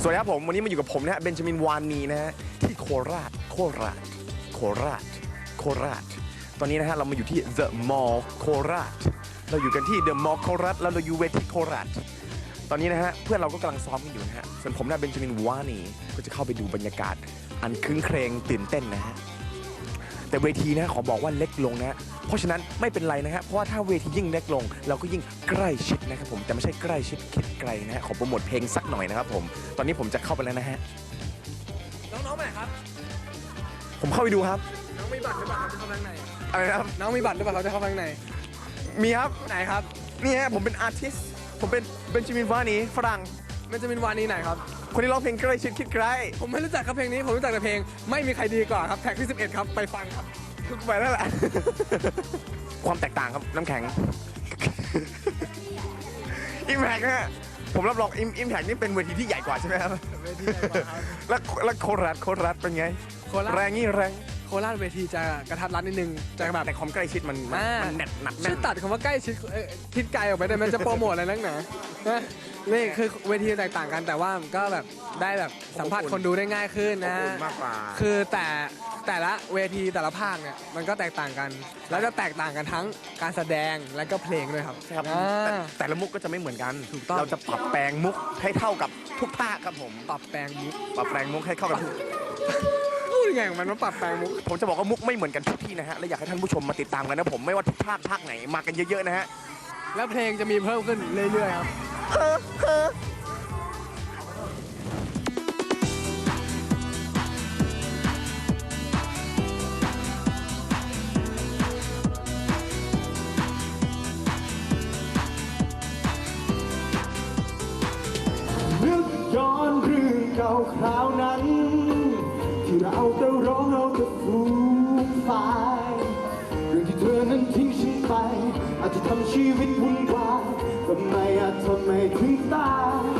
สวัสดีครับผม วันนี้มาอยู่กับผมนะฮะเบนจามินวานีนะฮะที่โคราชโคราชโคราชโคราช ตอนนี้นะฮะเรามาอยู่ที่ The Mall โคราช เราอยู่กันที่ The Mall โคราชแล้วเราอยู่เวทีโคราช ตอนนี้นะฮะเพื่อนเราก็กำลังซ้อมกันอยู่นะฮะส่วนผมนะเบนจามินวานีก็จะเข้าไปดูบรรยากาศ อันครึ้งเครงตื่นเต้นนะฮะ แต่เวทีนะขอบอกว่าเล็กลงนะฮะเพราะฉะนั้นไม่เป็นไรนะฮะเพราะว่าถ้าเวทียิ่งเล็กลง เราก็ยิ่งใกล้ชิดนะครับผมแต่ไม่ใช่ใกล้ชิดคิดไกลนะฮะขอโปรโมทเพลงสักหน่อยนะครับผมตอนนี้ผมจะเข้าไปแล้วนะฮะน้องๆไปไหนครับ ผมเข้าไปดูครับน้องมีบัตรหรือเปล่าครับจะเข้าไปข้างในอะไรนะครับน้องมีบัตรหรือเปล่าเขาจะเข้าไปข้างในมีครับไหนครับ นี่ฮะผมเป็นอาร์ติสต์ผมเป็นเบนจามินวานีฝรั่ง มันจะเป็นวานีไหนครับ คนที่ร้องเพลงใกล้ชิดคิดไกลผมไม่รู้จักครับเพลงนี้ ผมรู้จักแต่เพลง ไม่มีใครดีกว่าครับแท็กที่ 11 ครับ ไปฟังครับทุกไปแล้วแหละ ความแตกต่างครับน้ำแข็ง อิมแพกนะฮะผมรับรองอิมอิมแพกนี่เป็นเวทีที่ใหญ่กว่าใช่ไหมครับ เวทีใหญ่กว่าครับ แล้วแล้วโคราชโคราชเป็นไง โคราช แรงนี่แรง โคราชเวทีจะกระทัดรัดนิดนึงจะแบบ แต่ความใกล้ชิดมันมันอ่า มันแน่นหนักช่แน่วยนตัดคำว่าใกล้ชิดเอ่อทิศไกลออกไปได้ไหมจะโปรโมทอะไรนักหนานะ นี่คือเวทีแตกต่างกันแต่ว่าก็แบบได้แบบสัมผัสคนดูได้ง่ายขึ้นนะขอบคุณมากกว่า คือแต่แต่ละเวทีแต่ละภาคเนี่ยมันก็แตกต่างกัน แล้วจะแตกต่างกันทั้งการแสดงและก็เพลงด้วยครับใช่ครับอ่าแต่แต่ละมุกก็จะไม่เหมือนกัน ถูกต้อง เราจะปรับแปลงมุกให้เท่ากับทุกภาคครับผม ปรับแปลงมุกปรับแปลงมุกให้เข้ากับทุกพูดยังไงของมันว่าปรับแปลงมุก ผมจะบอกว่ามุกไม่เหมือนกันทุกที่นะฮะ และอยากให้ท่านผู้ชมมาติดตามกันนะผม ไม่ว่าทุกภาคภาคไหนมากันเยอะๆนะฮะ แล้วเพลงจะมีเพิ่มขึ้นเรื่อยๆครับนึก ย้อนเรื่องเก่าคราวนั้น ที่เราแต่ร้องเราแต่ฟูมฟายเรื่องที่เธอนั้นทิ้งฉันไป อาจจะทำชีวิตวุ่นวาย ทำไมอะทำไมถึงตาย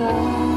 ต้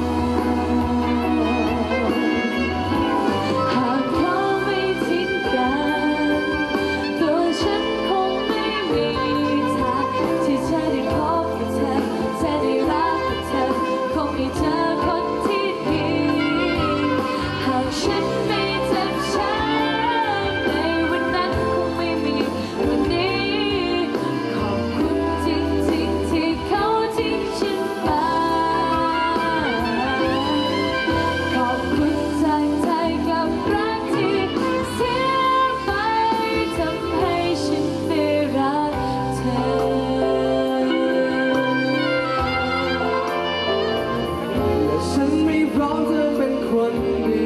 พร้อมจะเป็นคนดี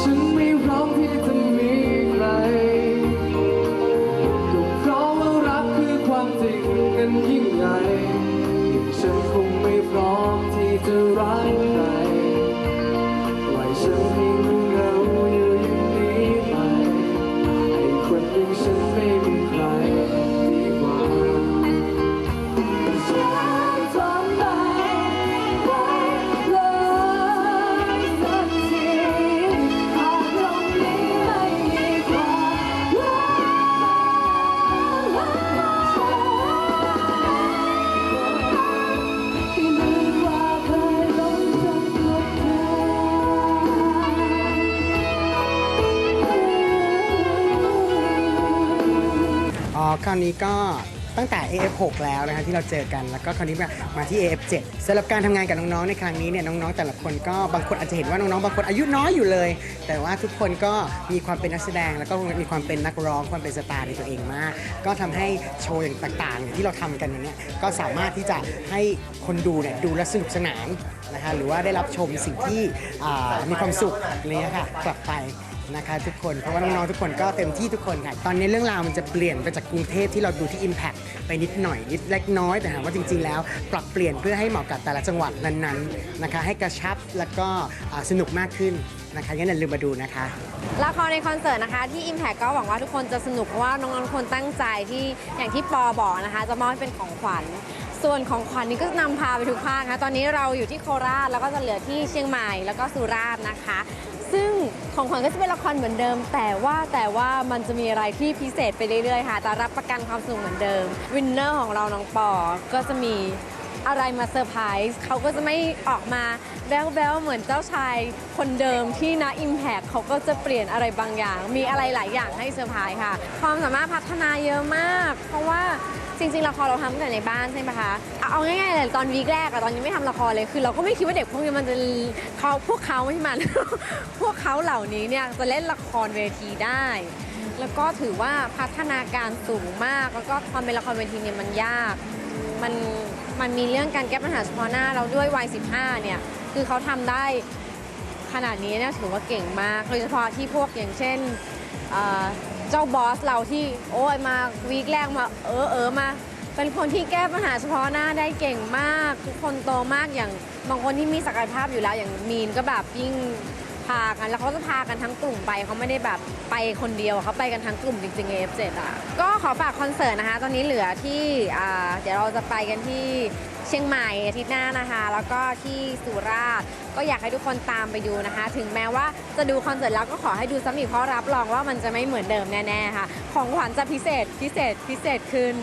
ฉันไม่พร้อมที่จะมีใคร ก็เพราะว่ารักคือความจริงกันยิ่งใหญ่ฉันคงไม่พร้อมที่จะรักใคร อนนี้ก็ตั้งแต่ AF6 แล้วนะคะที่เราเจอกันแล้วก็คราวนี้มามาที่ AF7 สำหรับการทำงานกับน้องๆในครั้งนี้เนี่ยน้องๆแต่ละคนก็บางคนอาจจะเห็นว่าน้องๆบางคนอายุน้อยอยู่เลย แต่ว่าทุกคนก็มีความเป็นนักแสดง แล้วก็มีความเป็นนักร้องความเป็นสตาร์ในตัวเองมาก ก็ทำให้โชว์อย่างต่างๆอย่างที่เราทำกันอย่างเนี้ยก็สามารถที่จะให้คนดูเนี่ยดูและสนุกสนานนะคะหรือว่าได้รับชมสิ่งที่อ่ามีความสุขอะไรเงี้ยค่ะกลับไป นะคะทุกคน เพราะว่าน้องๆทุกคนก็เต็มที่ทุกคนค่ะ ตอนนี้เรื่องราวมันจะเปลี่ยนไปจากกรุงเทพที่เราดูที่ Impact ไปนิดหน่อยนิดเล็กน้อยแต่ถามว่าจริง ๆ แล้ว ปรับเปลี่ยนเพื่อให้เหมาะกับแต่ละจังหวัดนั้นๆนะคะ ให้กระชับแล้วก็อ่าสนุกมากขึ้นนะคะงั้นอย่าลืมมาดูนะคะ ละครในคอนเสิร์ตนะคะที่ Impact ก็หวังว่าทุกคนจะสนุกเพราะว่าน้องๆทุกคนตั้งใจที่อย่างที่ปอบอกนะคะ จะมอบให้เป็นของขวัญ ส่วนของขวัญนี้ก็นำพาไปทุกภาคนะคะตอนนี้เราอยู่ที่โคราชแล้วก็จะเหลือที่เชียงใหม่แล้วก็สุราษฎร์นะคะ ซึ่งของขวัญก็จะเป็นละครเหมือนเดิม แต่ว่าแต่ว่ามันจะมีอะไรที่พิเศษไปเรื่อยๆค่ะแต่รับประกันความสนุกเหมือนเดิม วินเนอร์ของเราน้องปอ ก็จะมีอะไรมาเซอร์ไพรส์เขาก็จะไม่ออกมาแบ๊วๆเหมือนเจ้าชายคนเดิมที่นะอิมแพ t เขาก็จะเปลี่ยนอะไรบางอย่าง มีอะไรหลายอย่างให้เซอร์ไพรส์ค่ะ ความสามารถพัฒนาเยอะมาก เพราะว่า จริงๆละครเราทำตั้งแต่ในบ้านใช่ไหมคะเอาเอาง่ายๆเลยตอนวีคแรกอะตอนยังไม่ทำละครเลยคือ เราก็ไม่คิดว่าเด็กพวกนี้มันจะเขาพวกเขาไม่ใช่มัน พวกเขาเหล่านี้เนี่ยจะเล่นละครเวทีได้ แล้วก็ถือว่าพัฒนาการสูงมากแล้วก็ความเป็นละครเวทีเนี่ยมันยาก มันมันมีเรื่องการแก้ปัญหาเฉพาะหน้าเราด้วยวัย 15 เนี่ยคือเขาทำได้ขนาดนี้เนี่ยถือว่าเก่งมาก โดยเฉพาะที่พวกอย่างเช่น เจ้าบอสเราที่โอ้ยมาวีคแรกมาเออเออมา เป็นคนที่แก้ปัญหาเฉพาะหน้าได้เก่งมาก ทุกคนโตมากอย่างบางคนที่มีศักยภาพอยู่แล้วอย่างมีนก็แบบยิ่ง พากันแล้วเขาจะพากันทั้งกลุ่มไปเขาไม่ได้แบบไปคนเดียวเขาไปกันทั้งกลุ่มจริงๆ AF7 อะก็ขอฝากคอนเสิร์ตนะคะ ตอนนี้เหลือที่เดี๋ยวเราจะไปกันที่เชียงใหม่อาทิตย์หน้านะคะ แล้วก็ที่สุราษฎร์ก็อยากให้ทุกคนตามไปดูนะคะ ถึงแม้ว่าจะดูคอนเสิร์ตแล้วก็ขอให้ดูซ้ำอีกเพราะรับรองว่ามันจะไม่เหมือนเดิมแน่ๆค่ะ ของขวัญจะพิเศษพิเศษพิเศษขึ้น